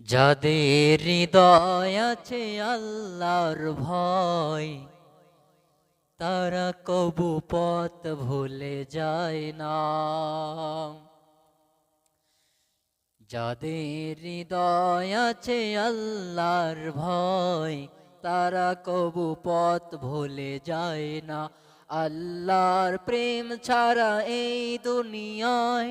যাদের হৃদয় আছে আল্লাহর ভয়, তারা কবু পথ ভুলে যায় না। যাদের হৃদয় আছে আল্লাহর ভয়, তারা কবু পথ ভুলে যায় না। আল্লাহর প্রেম ছাড়া এই দুনিয়ায়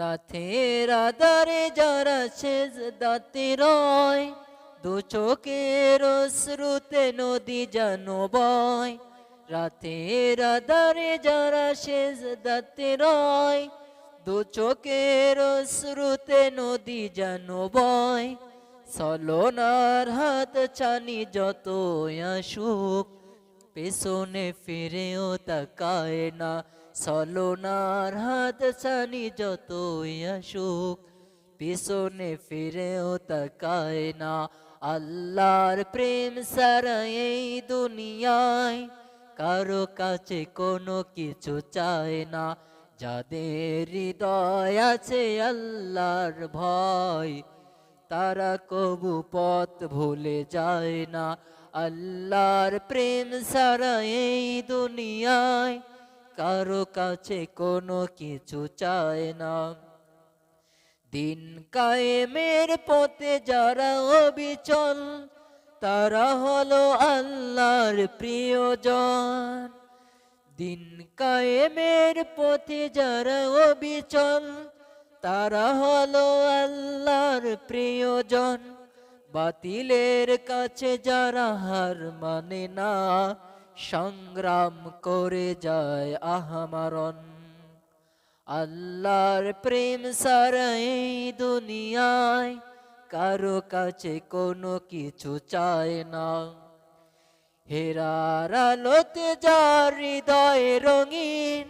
রাতের আধারে যারা শেষ দাতে রয়, দু চোখের শ্রুতে নদী যেন বয়। রাতের আধারে যারা শেষ দাতে রয়, দু চোখের শ্রুতে নদী যেন বয়। সলনার হাত ছানি যত আসুক, পেছনে ফিরেও তাকায় না সলনার হাত ছানি যত আসুক, পিছনে ফিরেও তাকায় না। আল্লাহর প্রেম সারা এই দুনিয়ায় কারও কাছে কোনো কিছু চায় না। যাদের হৃদয় আছে আল্লাহর ভয়, তারা কবু পথ ভুলে যায় না। আল্লাহর প্রেম সারা এই দুনিয়ায় কারও কাছে কোনো কিছু চায় না। দিন কায়েমের পথে যারা অবিচল, তারা হলো আল্লাহর প্রিয়জন। দিন কায়েমের পথে যারা অবিচল, তারা হলো আল্লাহর প্রিয়জন। বাতিলের কাছে যারা হার মানে না সংগ্রাম করে যায় আহমারণ আল্লাহর প্রেম সারা এই দুনিয়ায়, কারও কাছে কোনো কিছু চায় না। হেরার আলোতে যার হৃদয় রঙিন,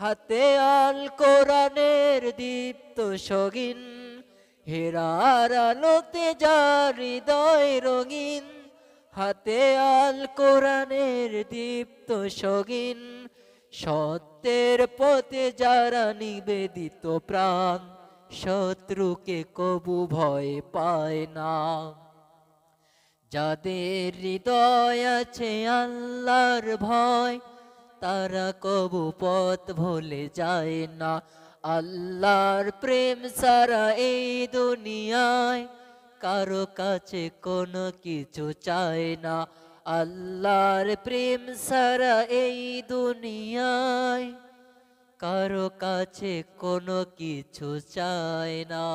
হাতে আল কোরআনের দীপ্ত সগিন। হেরার আলোতে যার হৃদয় রঙিন হাতে আল কোরআনের দীপ্ত সগিন, সত্যের পথে যারা নিবেদিত প্রাণ, শত্রুকে কবু ভয় পায় না। যাদের হৃদয় আছে আল্লাহর ভয়, তারা কবু পথ ভুলে যায় না। আল্লাহর প্রেম সারা এই দুনিয়ায় কারও কাছে কোনো কিছু চায় না। আল্লাহর প্রেম সারা এই দুনিয়ায় কারও কাছে কোনো কিছু চায় না।